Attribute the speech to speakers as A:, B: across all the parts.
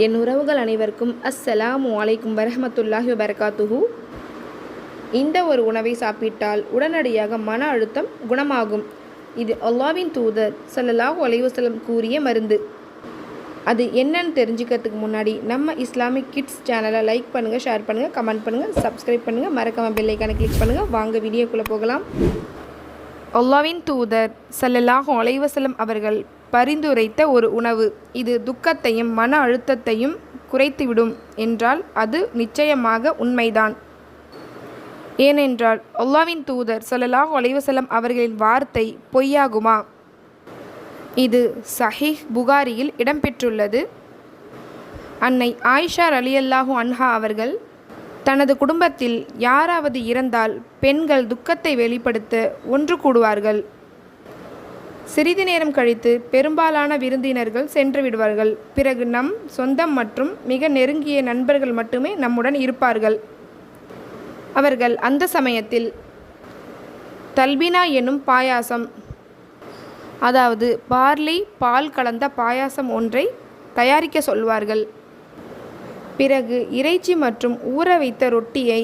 A: என் உறவுகள் அனைவருக்கும் அஸ்ஸலாமு அலைக்கும் வரஹமத்துல்லாஹி வபரகாத்துஹு. இந்த ஒரு உணவை சாப்பிட்டால் உடனடியாக மன அழுத்தம் குணமாகும். இது அல்லாவின் தூதர் சல்லல்லாஹ் ஒலைவசலம் கூறிய மருந்து. அது என்னன்னு தெரிஞ்சுக்கிறதுக்கு முன்னாடி நம்ம இஸ்லாமிக் கிட்ஸ் சேனலை லைக் பண்ணுங்கள் ஷேர் பண்ணுங்கள் கமெண்ட் பண்ணுங்கள் சப்ஸ்கிரைப் பண்ணுங்கள் மறக்காம பெல்லைக்கான கிளிக் பண்ணுங்கள் வாங்க வீடியோக்குள்ளே போகலாம். அல்லாவின் தூதர் சல்லல்லாஹ் ஒலைவசலம் அவர்கள் பரிந்துரைத்த ஒரு உணவு. இது துக்கத்தையும் மன அழுத்தத்தையும் குறைத்துவிடும் என்றால் அது நிச்சயமாக உண்மைதான். ஏனென்றால் அல்லாவின் தூதர் ஸல்லல்லாஹு ஒலைவசலம் அவர்களின் வார்த்தை பொய்யாகுமா? இது சஹீஹ் புகாரியில் இடம்பெற்றுள்ளது. அன்னை ஆயிஷா ரலியல்லாஹு அன்ஹா அவர்கள் தனது குடும்பத்தில் யாராவது இறந்தால் பெண்கள் துக்கத்தை வெளிப்படுத்த ஒன்று கூடுவார்கள். சிறிது நேரம் கழித்து பெரும்பாலான விருந்தினர்கள் சென்று விடுவார்கள். பிறகு நம் சொந்தம் மற்றும் மிக நெருங்கிய நண்பர்கள் மட்டுமே நம்முடன் இருப்பார்கள். அவர்கள் அந்த சமயத்தில் தல்பினா என்னும் பாயாசம் அதாவது பார்லி பால் கலந்த பாயாசம் ஒன்றை தயாரிக்க சொல்வார்கள். பிறகு இறைச்சி மற்றும் ஊற வைத்த ரொட்டியை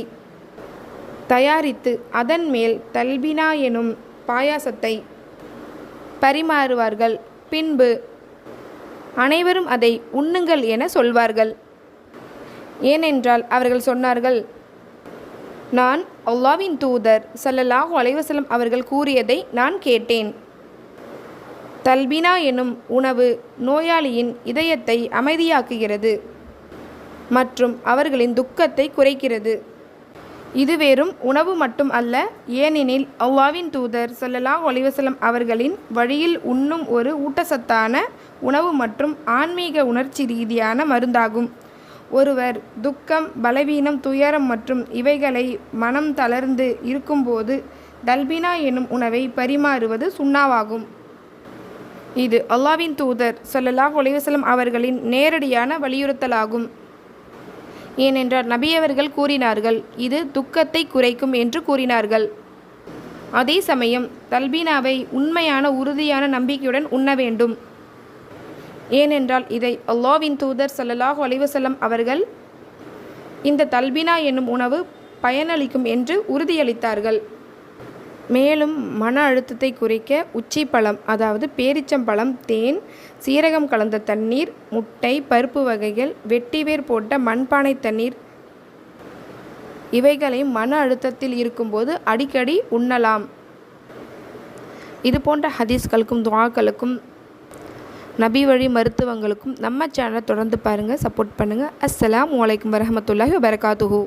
A: தயாரித்து அதன் மேல் தல்பினா எனும் பாயாசத்தை பரிமாறுவார்கள். பின்பு அனைவரும் அதை உண்ணுங்கள் என சொல்வார்கள். ஏனென்றால் அவர்கள் சொன்னார்கள் நான் அல்லாவின் தூதர் சல்லல்லாஹு அலைவசலம் அவர்கள் கூறியதை நான் கேட்டேன். தல்பினா எனும் உணவு நோயாளியின் இதயத்தை அமைதியாக்குகிறது மற்றும் அவர்களின் துக்கத்தை குறைக்கிறது. இது வெறும் உணவு மட்டும் அல்ல ஏனெனில் அவ்வாவின் தூதர் சொல்லலாம் ஒளிவசலம் அவர்களின் வழியில் உண்ணும் ஒரு ஊட்டச்சத்தான உணவு மற்றும் ஆன்மீக உணர்ச்சி ரீதியான மருந்தாகும். ஒருவர் துக்கம் பலவீனம் துயரம் மற்றும் இவைகளை மனம் தளர்ந்து இருக்கும்போது தல்பினா எனும் உணவை பரிமாறுவது சுண்ணாவாகும். இது அல்லாவின் தூதர் சொல்லலாஹ் ஒலிவசலம் அவர்களின் நேரடியான வலியுறுத்தலாகும். ஏனென்றால் நபியவர்கள் கூறினார்கள் இது துக்கத்தை குறைக்கும் என்று கூறினார்கள். அதே சமயம் தல்பீனாவை உண்மையான உறுதியான நம்பிக்கையுடன் உண்ண வேண்டும். ஏனென்றால் இதை அல்லாவின் தூதர் ஸல்லல்லாஹு அலிவசல்லம் அவர்கள் இந்த தல்பினா என்னும் உணவு பயனளிக்கும் என்று உறுதியளித்தார்கள். மேலும் மன அழுத்தத்தை குறைக்க உச்சி பழம் அதாவது பேரிச்சம்பழம் தேன் சீரகம் கலந்த தண்ணீர் முட்டை பருப்பு வகைகள் வெட்டிவேர் போட்ட மண்பானை தண்ணீர் இவைகளை மன அழுத்தத்தில் இருக்கும்போது அடிக்கடி உண்ணலாம். இது போன்ற ஹதீஸ்களுக்கும் துவாக்களுக்கும் நபி வழி மருத்துவங்களுக்கும் நம்ம சேனலை தொடர்ந்து பாருங்கள் சப்போர்ட் பண்ணுங்கள் அஸ்ஸலாம் வலைக்கம் வரமத்துல்லாஹி வபரகாத்துஹூ.